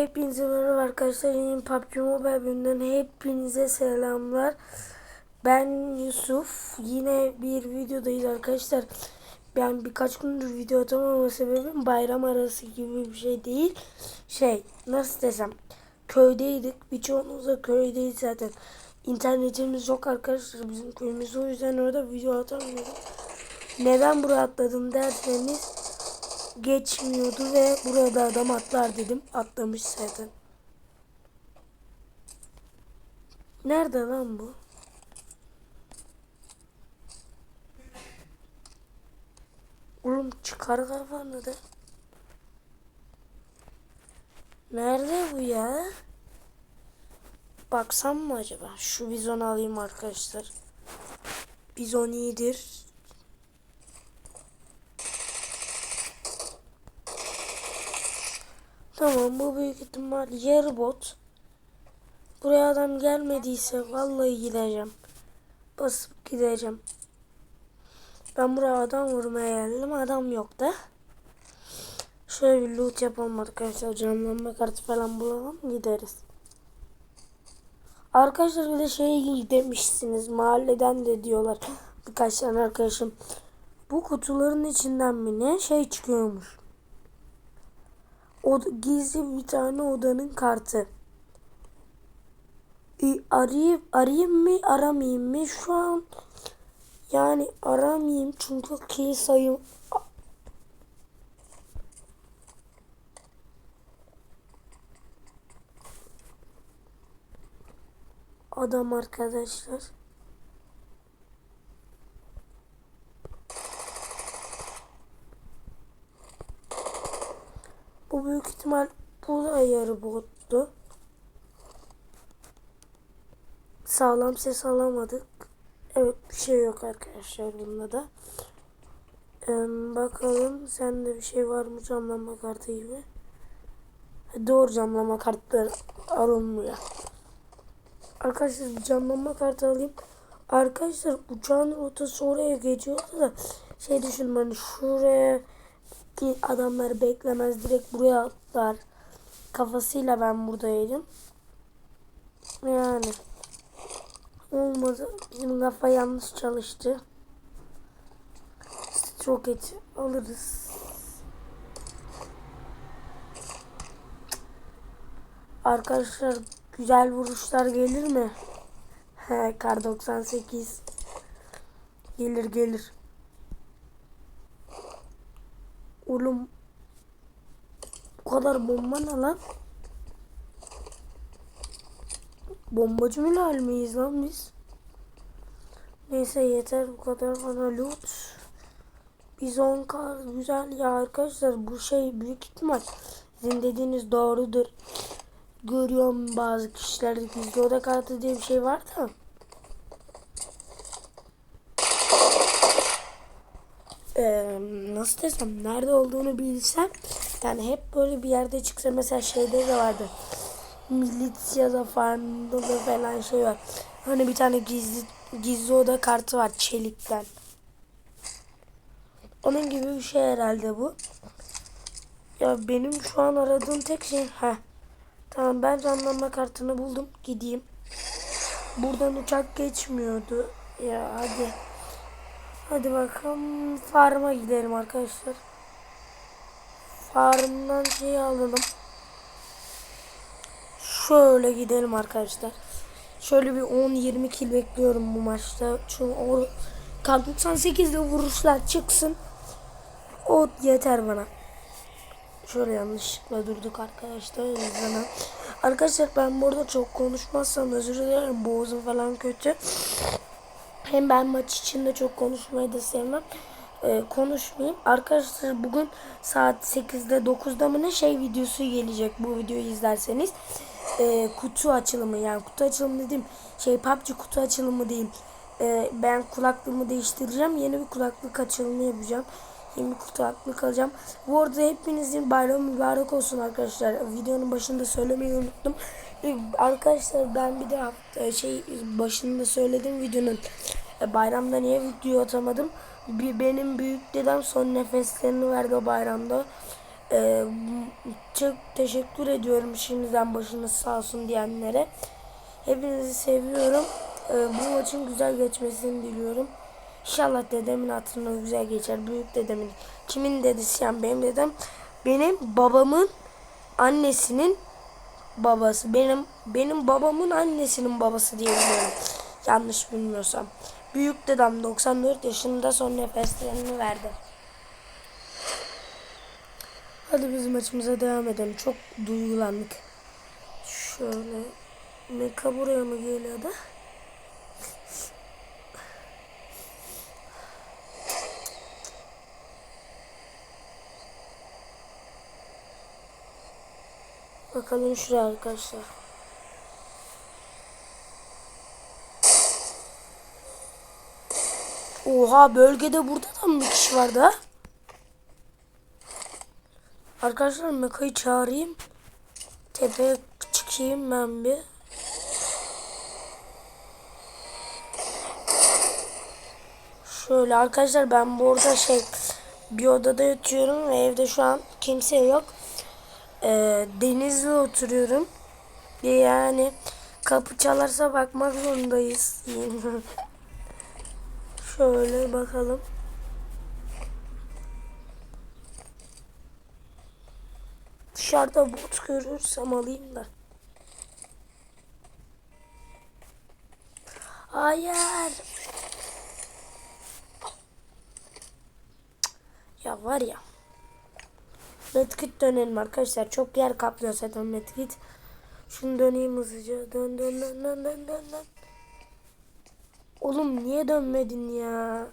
Hepinize merhaba arkadaşlar. Yeni PUBG Mobile bölümünden hepinize selamlar. Ben Yusuf. Yine bir videodayız arkadaşlar. Ben birkaç gündür video atamama sebebim bayram arası gibi bir şey değil. Şey nasıl desem köydeydik. Birçoğumuz da köydeyiz zaten. İnternetimiz yok arkadaşlar bizim köyümüzde. O yüzden orada video atamıyorum. Neden buraya atladım derseniz geçmiyordu ve burada adam atlar dedim. Atlamış zaten. Nerede lan bu? Oğlum çıkar kafanı da. Nerede bu ya? Baksam mı acaba? Şu bizon alayım arkadaşlar. Bizon iyidir. Tamam bu büyük ihtimal yarı bot. Buraya adam gelmediyse vallahi gideceğim. Basıp gideceğim. Ben buraya adam vurmaya geldim. Adam yok da. Şöyle bir loot yapalım arkadaşlar. Canlanma kartı falan bulalım. Gideriz. Arkadaşlar bir de şey demişsiniz. Mahalleden de diyorlar. Birkaç tane arkadaşım. Bu kutuların içinden mi ne şey çıkıyormuş. O gizli bir tane odanın kartı. E, arayayım, arayayım mı aramayayım mı şu an yani aramayayım çünkü ki sayım adam arkadaşlar. Bu büyük ihtimal bu da yarı bottu. Sağlam ses alamadık. Evet bir şey yok arkadaşlar bunda da. Ee, bakalım sende bir şey var mı camlama kartı gibi. Doğru camlama kartları alınmıyor. Arkadaşlar camlama kartı alayım. Arkadaşlar uçağın rotası oraya geçiyordu da şey düşündüm hani şuraya ki adamları beklemez direkt buraya atlar kafasıyla ben buradaydım. Yani olmadı. Bizim kafa yanlış çalıştı. Roket alırız. Arkadaşlar güzel vuruşlar gelir mi? He, Kar 98 gelir gelir. Oğlum bu kadar bomba ne lan? Bombacı mı lal miyiz lan biz? Neyse yeter bu kadar bana loot. Bizon kar güzel ya arkadaşlar bu şey büyük ihtimal sizin dediğiniz doğrudur. Görüyorum bazı kişilerde gizli oda kartı diye bir şey var da. Ee, nasıl desem nerede olduğunu bilsem yani hep böyle bir yerde çıksa mesela şeyde de vardı. Milisya'da farmda da falan şey var. Hani bir tane gizli gizli oda kartı var çelikten onun gibi bir şey herhalde bu. Ya benim şu an aradığım tek şey ha. Tamam ben canlanma kartını buldum gideyim. Buradan uçak geçmiyordu. Ya hadi Hadi bakalım farma gidelim arkadaşlar. Farmdan şey alalım. Şöyle gidelim arkadaşlar. Şöyle bir 10-20 kill bekliyorum bu maçta. Çünkü o Kar 98'de vuruşlar çıksın. O yeter bana. Şöyle yanlışlıkla durduk arkadaşlar. Yüzden. Arkadaşlar ben burada çok konuşmazsam özür dilerim. Boğazım falan kötü. Hem ben maç içinde çok konuşmayı da sevmem. Ee, konuşmayayım. Arkadaşlar bugün saat 8'de 9'da mı ne şey videosu gelecek bu videoyu izlerseniz. Ee, kutu açılımı yani kutu açılımı dediğim şey PUBG kutu açılımı diyeyim. Ee, ben kulaklığımı değiştireceğim. Yeni bir kulaklık açılımı yapacağım. Yeni bir kulaklık alacağım. Bu arada hepinizin bayramı mübarek olsun arkadaşlar. Videonun başında söylemeyi unuttum. Arkadaşlar ben bir de şey başında söyledim videonun e, bayramda niye video atamadım? Bir, benim büyük dedem son nefeslerini verdi o bayramda. Ee, çok teşekkür ediyorum şimdiden başınız sağ olsun diyenlere. Hepinizi seviyorum. Ee, bu maçın güzel geçmesini diliyorum. İnşallah dedemin hatırına güzel geçer. Büyük dedemin. Kimin dedesi yani benim dedem. Benim babamın annesinin babası. Benim benim babamın annesinin babası diye biliyorum. Yanlış bilmiyorsam. Büyük dedem 94 yaşında son nefeslerini verdi. Hadi biz maçımıza devam edelim. Çok duygulandık. Şöyle Meka buraya mı geliyordu? Bakalım şuraya arkadaşlar. Oha bölgede burada da mı bir kişi vardı ha? Arkadaşlar Meka'yı çağırayım. Tepeye çıkayım ben bir. Şöyle arkadaşlar ben burada şey bir odada yatıyorum ve evde şu an kimse yok. Ee, denizde oturuyorum. Yani kapı çalarsa bakmak zorundayız. Şöyle bakalım. Dışarıda bot görürsem alayım da. Hayır. Ya var ya. Medkit dönelim arkadaşlar. Çok yer kaplıyor zaten medkit. Şunu döneyim hızlıca. Dön dön dön dön dön dön dön. Oğlum niye dönmedin ya?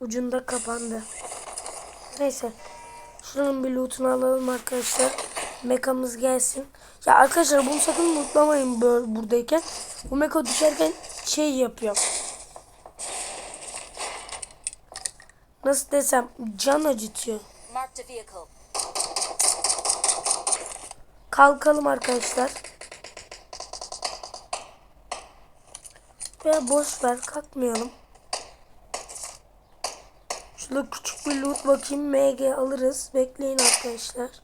Ucunda kapandı. Neyse. Şunun bir lootunu alalım arkadaşlar. Mekamız gelsin. Ya arkadaşlar bunu sakın unutlamayın böyle buradayken. Bu meka düşerken şey yapıyor. Nasıl desem can acıtıyor. Kalkalım arkadaşlar. Veya boş ver kalkmayalım. Şurada küçük bir loot bakayım. MG alırız. Bekleyin arkadaşlar.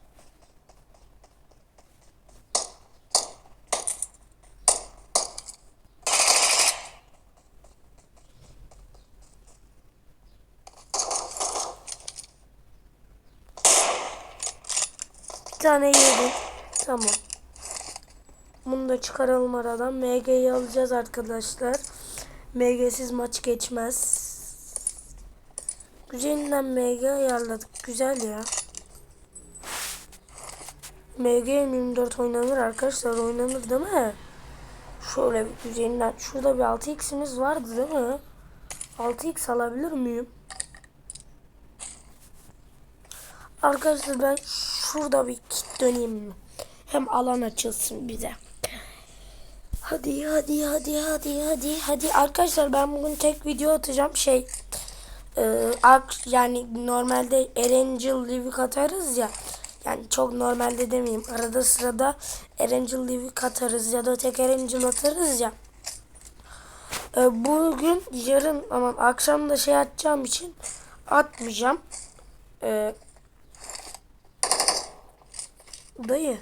Tane yedim. Tamam. Bunu da çıkaralım aradan. MG'yi alacağız arkadaşlar. MG'siz maç geçmez. Güzelinden MG ayarladık. Güzel ya. MG 24 oynanır arkadaşlar. Oynanır değil mi? Şöyle bir güzelinden. Şurada bir 6x'imiz vardı değil mi? 6x alabilir miyim? Arkadaşlar ben şurada bir döneyim. Mi? Hem alan açılsın bize. Hadi hadi hadi hadi hadi hadi. Arkadaşlar ben bugün tek video atacağım. Şey e, yani normalde Erangel Livik atarız ya. Yani çok normalde demeyeyim. Arada sırada Erangel Livik atarız ya da tek Erangel atarız ya. E, bugün yarın aman akşam da şey atacağım için atmayacağım. E, dayı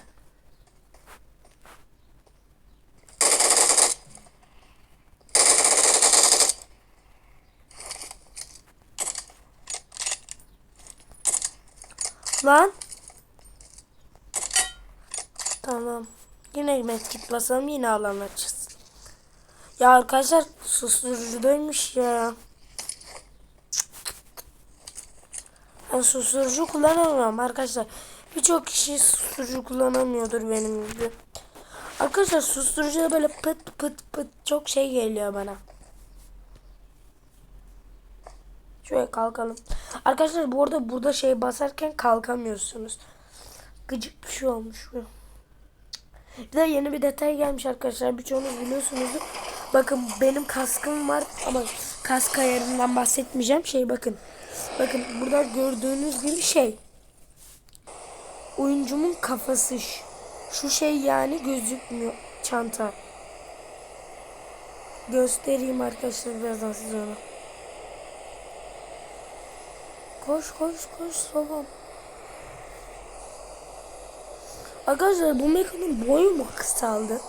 Lan. Tamam. Yine medkit basalım yine alan açız. Ya arkadaşlar susturucudaymış ya. Ben susturucu kullanamıyorum arkadaşlar. Birçok kişi susturucu kullanamıyordur benim gibi. Arkadaşlar susturucuda böyle pıt pıt pıt çok şey geliyor bana. Şöyle kalkalım. Arkadaşlar bu arada burada şey basarken kalkamıyorsunuz. Gıcık bir şey olmuş bu. Bir de yeni bir detay gelmiş arkadaşlar. Birçoğunuz biliyorsunuzdur. Bakın benim kaskım var ama kask ayarından bahsetmeyeceğim. Şey bakın. Bakın burada gördüğünüz gibi şey. Oyuncumun kafası şu, şey yani gözükmüyor çanta. Göstereyim arkadaşlar birazdan size onu. Koş koş koş babam. Arkadaşlar bu mekanın boyu mu kısaldı?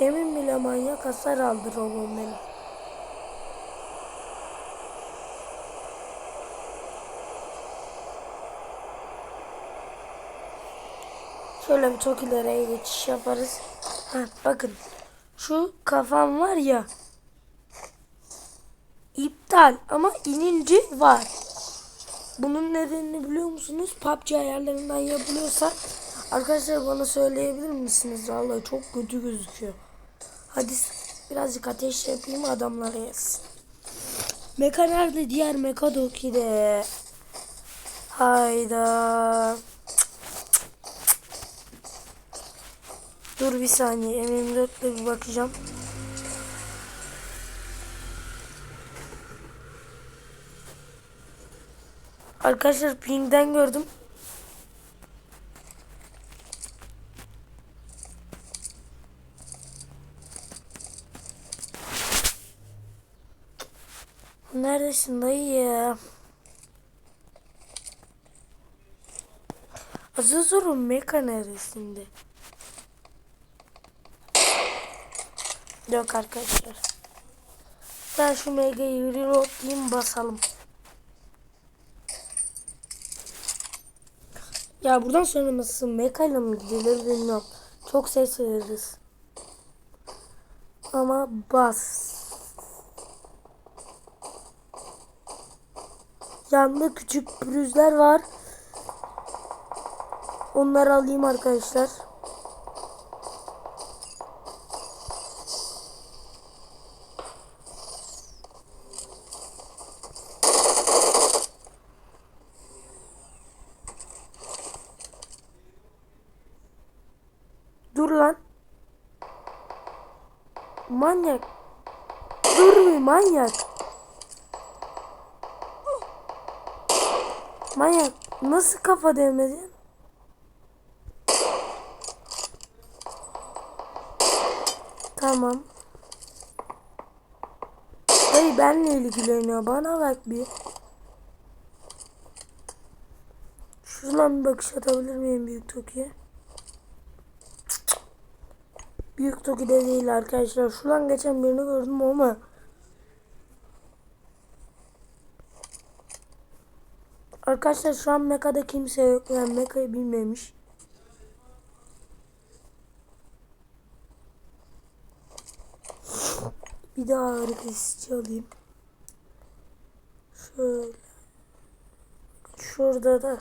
Emin bile manyak hasar aldı robon benim. Şöyle bir çok ileriye geçiş yaparız. Heh, bakın şu kafam var ya iptal ama ininci var. Bunun nedenini biliyor musunuz? PUBG ayarlarından yapılıyorsa arkadaşlar bana söyleyebilir misiniz? Vallahi çok kötü gözüküyor. Hadi birazcık ateş yapayım adamlara yazsın. Meka nerede? Diğer Meka Doki'de. Hayda. Dur bir saniye. M24'le bir bakacağım. Arkadaşlar pingden gördüm. Neredesin dayı ya? Azizor'un meka neresinde? Yok arkadaşlar. Ben şu megayı reloadlayayım basalım. Ya buradan sonrası mekayla mı gidilir bilmiyorum. Çok ses veririz. Ama bas. Yanında küçük pürüzler var. Onları alayım arkadaşlar. Dur lan. Manyak. Dur bir manyak. Manyak. Nasıl kafa değmedin? Tamam. Hey benle ilgileniyor. Bana bak bir. Şuradan bir bakış atabilir miyim büyük Toki'ye? Büyük Toki'de değil arkadaşlar. Şuradan geçen birini gördüm ama. Arkadaşlar şu an Meka'da kimse yok. Yani Meka'yı bilmemiş. Bir daha ağrı kesici alayım. Şöyle. Şurada da.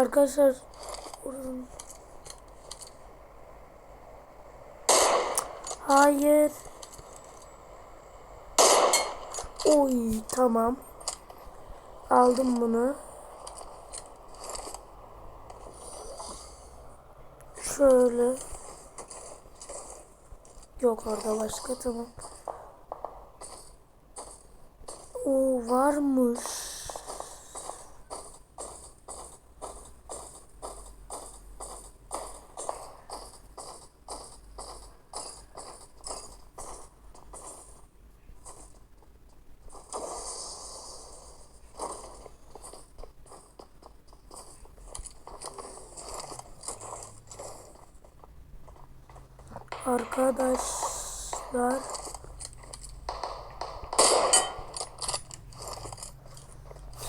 Arkadaşlar oranın- Hayır. Oy tamam. Aldım bunu. Şöyle. Yok orada başka tamam. O varmış. Arkadaşlar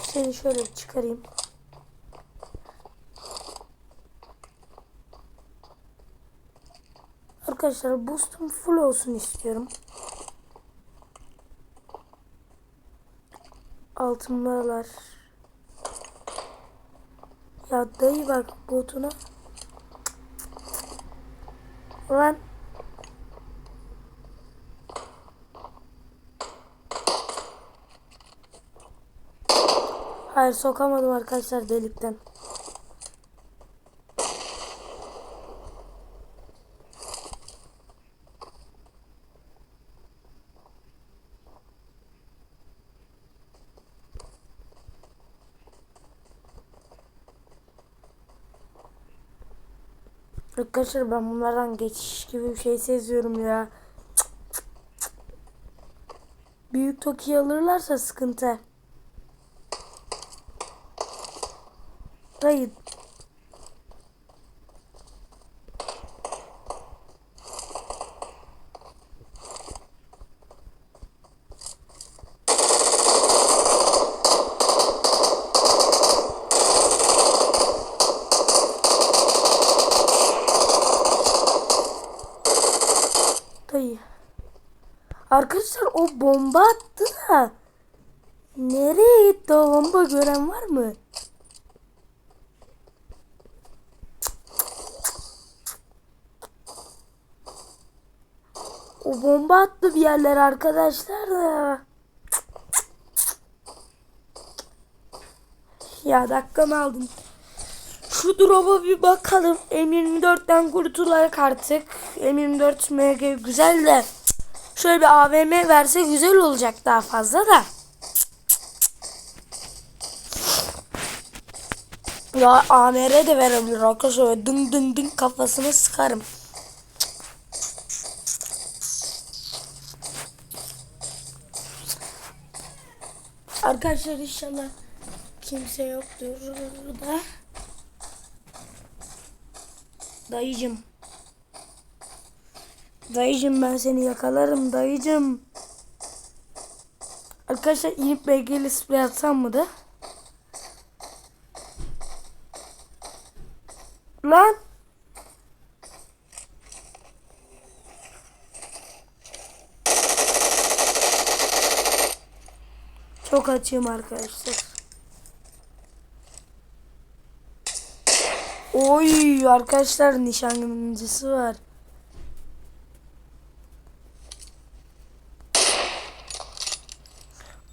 seni şöyle çıkarayım. Arkadaşlar boostum full olsun istiyorum. Altınlarlar. Ya dayı bak botuna. Lan. Hayır sokamadım arkadaşlar delikten. Arkadaşlar ben bunlardan geçiş gibi bir şey seziyorum ya. Büyük Toki alırlarsa sıkıntı. Dayı. Dayı. Arkadaşlar o bomba attı da nereye gitti o bomba gören var mı? O bomba attı bir yerler arkadaşlar da. Ya dakikamı aldın. Şu drop'a bir bakalım. M24'ten kurtularak artık. M24 MG güzel de. Şöyle bir AVM verse güzel olacak daha fazla da. Ya AMR de verebilir arkadaşlar. Dın dın dın kafasını sıkarım. Arkadaşlar inşallah kimse yoktur da. Dayıcım. Dayıcım ben seni yakalarım dayıcım. Arkadaşlar inip belgeyle sprey atsam mı da? Lan. Çok açığım arkadaşlar. Oy arkadaşlar nişangıncısı var.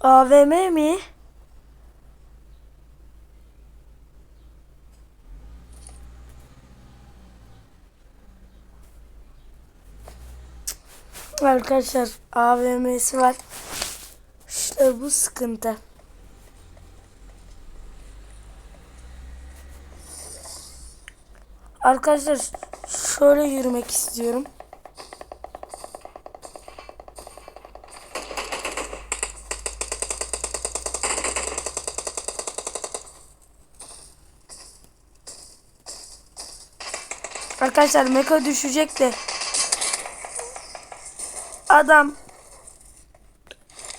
AVM mi? Arkadaşlar AVM'si var. İşte bu sıkıntı. Arkadaşlar şöyle yürümek istiyorum. Arkadaşlar meka düşecek de adam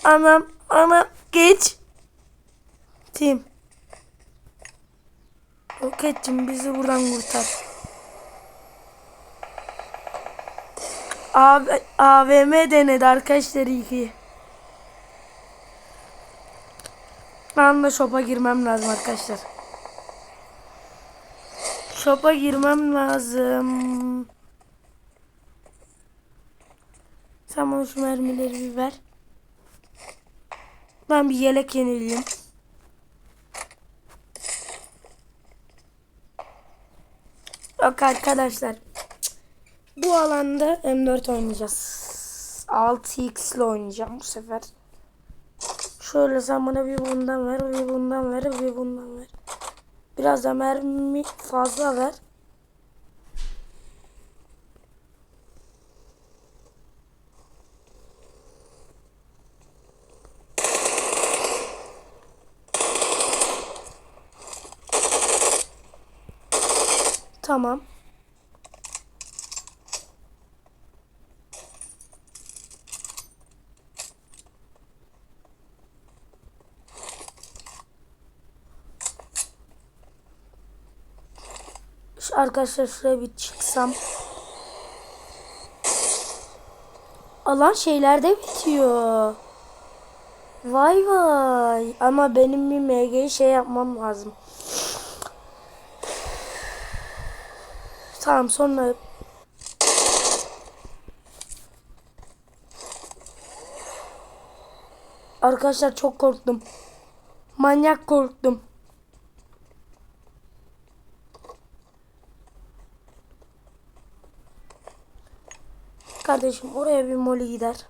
anam anam geç Tim Roketçim bizi buradan kurtar. Abi, AVM denedi arkadaşlar iyi ki. Ben de shop'a girmem lazım arkadaşlar. Shop'a girmem lazım. Sen bana şu mermileri bir ver. Ben bir yelek yenileyim. Yok arkadaşlar. Bu alanda M4 oynayacağız. 6x ile oynayacağım bu sefer. Şöyle sen bana bir bundan ver, bir bundan ver, bir bundan ver. Biraz da mermi fazla ver. Tamam. Arkadaşlar şuraya bir çıksam. Alan şeylerde bitiyor. Vay vay. Ama benim bir MG'yi şey yapmam lazım. Tamam sonra Arkadaşlar çok korktum. Manyak korktum. Kardeşim oraya bir moli gider.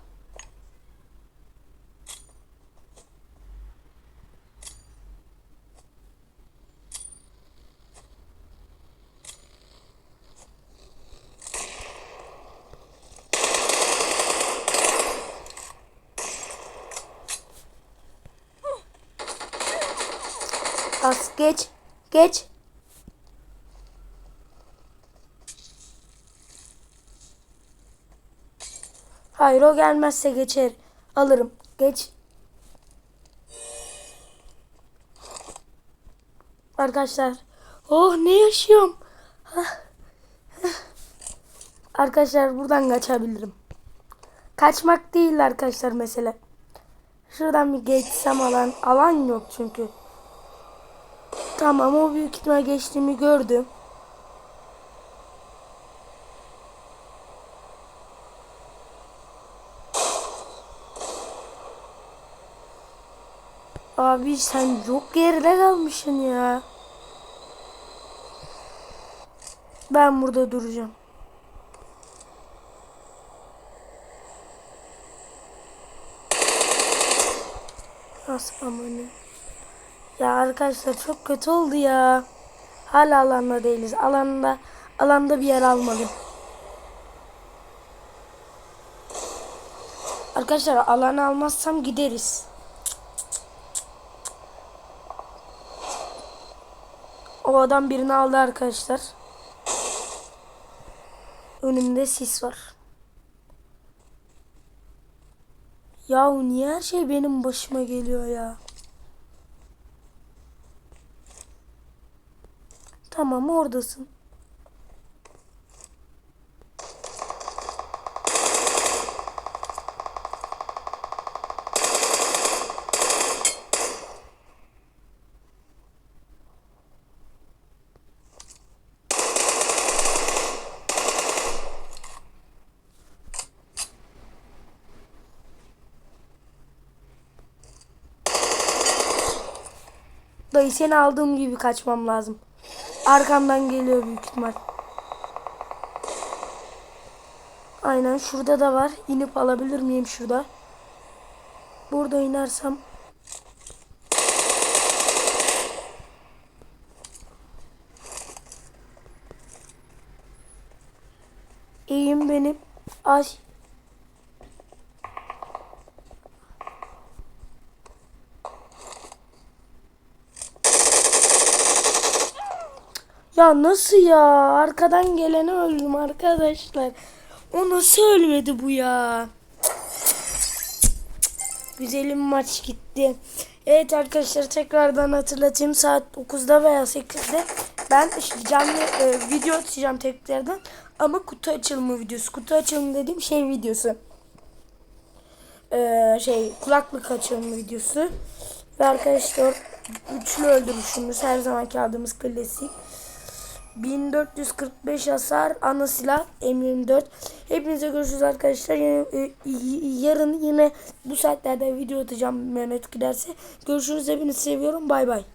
As geç. Geç. Hayır o gelmezse geçer. Alırım. Geç. Arkadaşlar. Oh ne yaşıyorum. Arkadaşlar buradan kaçabilirim. Kaçmak değil arkadaşlar mesele. Şuradan bir geçsem alan alan yok çünkü. Tamam o büyük ihtimal geçtiğimi gördüm. Abi sen çok geride kalmışsın ya. Ben burada duracağım. Nasıl amanı? Ya arkadaşlar çok kötü oldu ya. Hala alanda değiliz. Alanda alanda bir yer almalıyım. Arkadaşlar alanı almazsam gideriz. O adam birini aldı arkadaşlar. Önümde sis var. Yahu niye her şey benim başıma geliyor ya? Tamam oradasın. Dayı seni aldığım gibi kaçmam lazım. Arkamdan geliyor büyük ihtimal. Aynen şurada da var. İnip alabilir miyim şurada? Burada inersem. İyiyim benim. Ay. Ya nasıl ya? Arkadan geleni öldüm arkadaşlar. O nasıl ölmedi bu ya? Güzelim maç gitti. Evet arkadaşlar tekrardan hatırlatayım. Saat 9'da veya 8'de ben işte canlı e, video atacağım tekrardan. Ama kutu açılımı videosu. Kutu açılımı dediğim şey videosu. Ee, şey kulaklık açılımı videosu. Ve arkadaşlar üçlü öldürüşümüz her zamanki aldığımız klasik. 1445 hasar ana silah M24. Hepinize görüşürüz arkadaşlar. E, yarın yine bu saatlerde video atacağım Mehmet giderse. Görüşürüz hepinizi seviyorum. Bay bay.